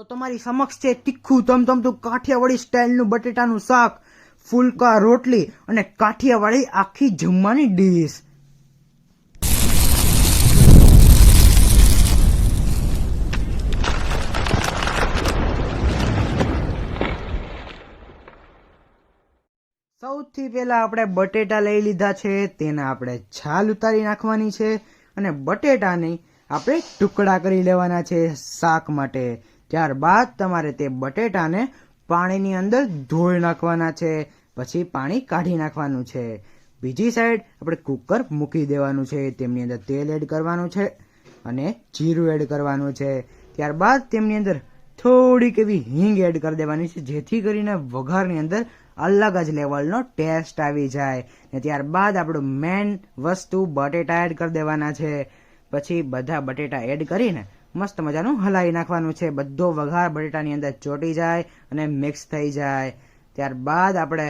તો તમારી સમક્ષ છે તીખું ધમધમતું કાઠિયાવાડી સ્ટાઇલનું બટેટાનું શાક, ફુલકા રોટલી અને કાઠિયાવાડી આખી જમવાની ડીશ સૌથી પહેલા આપણે બટેટા લઈ લીધા છે, તેના આપણે છાલ ઉતારી નાખવાની છે અને બટેટાની આપણે ટુકડા કરી લેવાના છે શાક માટે. ત્યારબાદ તમારે તે બટેટાને પાણીની અંદર ધોઈ નાખવાના છે. પછી પાણી કાઢી નાખવાનું છે. બીજી સાઈડ આપણે કુકર મૂકી દેવાનું છે. તેમની અંદર તેલ એડ કરવાનું છે અને જીરું એડ કરવાનું છે. ત્યારબાદ તેમની અંદર થોડીક એવી હિંગ એડ કરી દેવાની છે, જેથી કરીને વઘારની અંદર અલગ જ લેવલનો ટેસ્ટ આવી જાય. ને ત્યારબાદ આપણું મેન વસ્તુ બટેટા એડ કરી દેવાના છે. પછી બધા બટેટા એડ કરીને મસ્ત મજાનું હલાવી નાખવાનું છે. બધો વઘાર બટેટાની અંદર ચોટી જાય અને મિક્સ થઈ જાય. ત્યારબાદ આપણે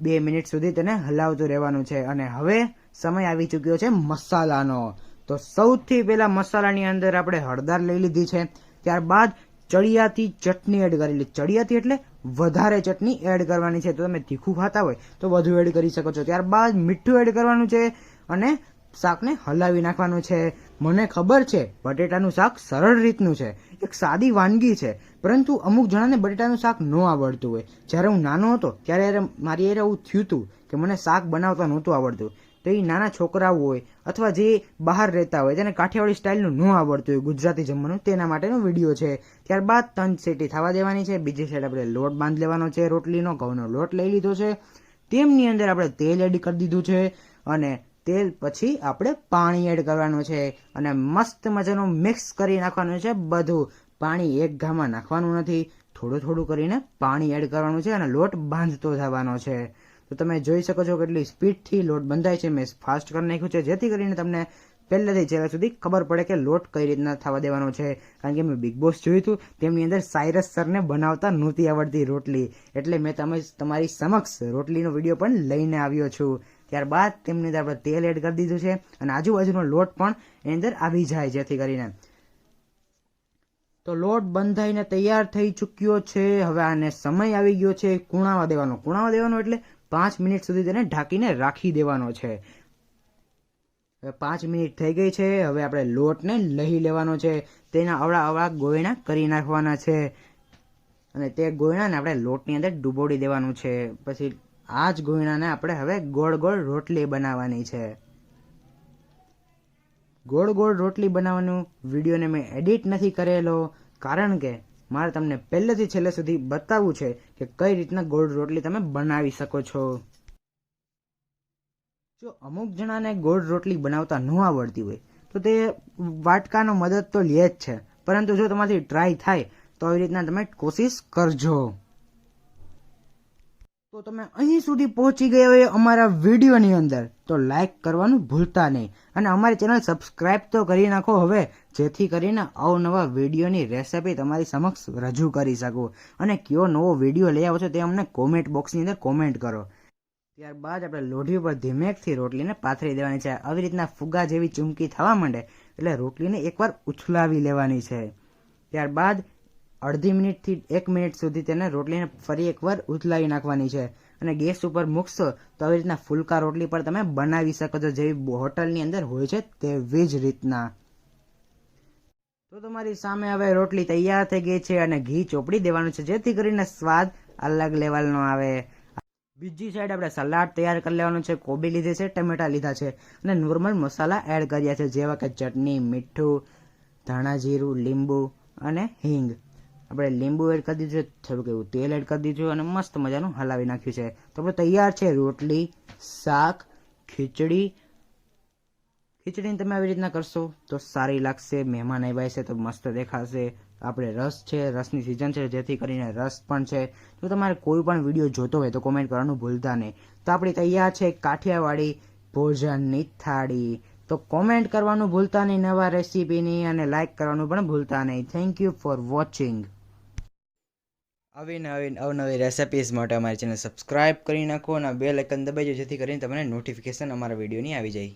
બે મિનિટ સુધી તેને હલાવતું રહેવાનું છે. અને હવે સમય આવી ચૂક્યો છે મસાલાનો. તો સૌથી પહેલા મસાલાની અંદર આપણે હળદર લઈ લીધી છે. ત્યારબાદ ચડિયાતી ચટણી એડ કરેલી ચડિયાતી એટલે વધારે ચટણી એડ કરવાની છે. તો તમે તીખું ખાતા હોય તો વધુ એડ કરી શકો છો. ત્યારબાદ મીઠું એડ કરવાનું છે અને શાકને હલાવી નાખવાનું છે. મને ખબર છે, બટેટાનું શાક સરળ રીતનું છે. એક સાદી વાનગી છે, પરંતુ અમુક જણાને બટેટાનું શાક ન આવડતું હોય. જ્યારે હું નાનો હતો, ત્યારે મારી યારે એવું થયું હતું કે મને શાક બનાવતા નહોતું આવડતું. તો એ નાના છોકરાઓ હોય, અથવા જે બહાર રહેતા હોય તેને કાઠિયાવાડી સ્ટાઇલનું ન આવડતું હોય, ગુજરાતી જમવાનું, તેના માટેનો વીડિયો છે. ત્યારબાદ ત્રણ સેટી થવા દેવાની છે, બીજી સાઈડ આપણે લોટ બાંધ લેવાનો છે, રોટલીનો ઘઉંનો લોટ લઈ લીધો છે. તેમની અંદર આપણે તેલ એડ કરી દીધું છે અને તેલ પછી આપણે પાણી એડ કરવાનું છે. અને મસ્ત મજાનું મિક્સ કરી નાખવાનું છે બધું. પાણી એક ઘામાં નાખવાનું નથી. થોડું થોડું કરીને પાણી એડ કરવાનું છે અને લોટ બાંધતો થવાનો છે. તો તમે જોઈ શકો છો કેટલી સ્પીડથી લોટ બંધાય છે. મેં ફાસ્ટ કરી નાખ્યું છે. જેથી કરીને તમને પહેલેથી છેલ્લા સુધી ખબર પડે કે લોટ કઈ રીતના થવા દેવાનો છે. કારણ કે મેં બિગ બોસ જોયું હતું. તેમની અંદર સાયરસ સરને બનાવતા નહોતી આવડતી રોટલી. એટલે મેં તમે તમારી સમક્ષ રોટલીનો વીડિયો પણ લઈને આવ્યો છું. ત્યારબાદ તેમની અંદર આપણે તેલ એડ કરી દીધું છે અને આજુબાજુનો લોટ પણ એની અંદર આવી જાય જેથી કરીને. તો લોટ બંધાઈને તૈયાર થઈ ચૂક્યો છે. હવે આને સમય આવી ગયો છે. કુણાવા દેવાનો. કુણાવા દેવાનો એટલે પાંચ મિનિટ સુધી તેને ઢાંકીને રાખી દેવાનો છે. હવે પાંચ મિનિટ થઈ ગઈ છે. હવે આપણે લોટને લહી લેવાનો છે. તેના અવળા અવળા ગોયણા કરી નાખવાના છે. અને તે ગોયણાને આપણે લોટની અંદર ડૂબોડી દેવાનું છે. પછી આ જ ગોયણાને આપણે હવે ગોળ ગોળ રોટલી બનાવવાની છે. ગોળ ગોળ રોટલી બનાવવાનું વિડીયોને મેં એડિટ નથી કરેલો, કારણ કે મારે તમને પહેલેથી છેલ્લે સુધી બતાવવું છે કે કઈ રીતના ગોળ રોટલી તમે બનાવી શકો છો. જો અમુક જણાને ગોળ રોટલી બનાવતા ન આવડતી હોય, તો તે વાટકાનો મદદ તો લે જ છે, પરંતુ જો તમારાથી ટ્રાય થાય, તો આવી રીતના તમે કોશિશ કરજો. તો તમે અહીં સુધી પહોંચી ગયા હોય અમારા વિડીયોની અંદર, તો લાઈક કરવાનું ભૂલતા નહીં. અને અમારી ચેનલ સબસ્ક્રાઇબ તો કરી નાખો હવે, જેથી કરીને અવનવા વિડીયોની રેસિપી તમારી સમક્ષ રજૂ કરી શકું. અને કયો નવો વીડિયો લઈ આવો છો તે અમને કોમેન્ટ બોક્સની અંદર કોમેન્ટ કરો. ત્યારબાદ આપણે લોઢી ઉપર ધીમેકથી રોટલીને પાથરી દેવાની છે. આવી રીતના ફુગા જેવી ચૂમકી થવા માંડે, એટલે રોટલીને એકવાર ઉછલાવી લેવાની છે. ત્યારબાદ અડધી મિનિટથી એક મિનિટ સુધી તેને રોટલીને ફરી એકવાર ઉથલાવી નાખવાની છે. અને ગેસ ઉપર મૂકશો તો આવી રીતના ફુલકા રોટલી પર તમે બનાવી શકો છો, જેવી હોટલની અંદર હોય છે તેવી જ રીતના. તો તમારી સામે હવે રોટલી તૈયાર થઈ ગઈ છે અને ઘી ચોપડી દેવાનું છે, જેથી કરીને સ્વાદ અલગ લેવલનો આવે. બીજી સાઈડ આપણે સલાડ તૈયાર કરી લેવાનું છે, કોબી લીધી છે, ટમેટા લીધા છે અને નોર્મલ મસાલા એડ કર્યા છે, જેવા કે ચટણી, મીઠું, ધાણા જીરું, લીંબુ અને હિંગ. આપણે લીંબુ એડ કરી દીધું છે, થોડુંક એવું તેલ એડ કરી દીધું અને મસ્ત મજાનું હલાવી નાખ્યું છે. તો આપણે તૈયાર છે રોટલી, શાક, ખીચડી. ખીચડીને તમે આવી રીતના કરશો તો સારી લાગશે, મહેમાન આવ્યા છે તો મસ્ત દેખાશે. આપણે રસ છે, રસની સિઝન છે, જેથી કરીને રસ પણ છે. જો તમારે કોઈ પણ વીડિયો જોતો હોય તો કોમેન્ટ કરવાનું ભૂલતા નહીં. તો આપણી તૈયાર છે કાઠિયાવાડી ભોજનની થાળી તો કોમેન્ટ કરવાનું ભૂલતા નહીં નવા રેસીપીની અને લાઇક કરવાનું પણ ભૂલતા નહીં. થેન્ક યુ ફોર વોચિંગ આવી નવી અવનવી રેસિપીઝ માટે અમારી ચેનલ સબસ્ક્રાઇબ કરી નાખો અને બે લાઇકન દબાઈ જેથી કરીને તમને નોટિફિકેશન અમારા વિડીયોની આવી જાય.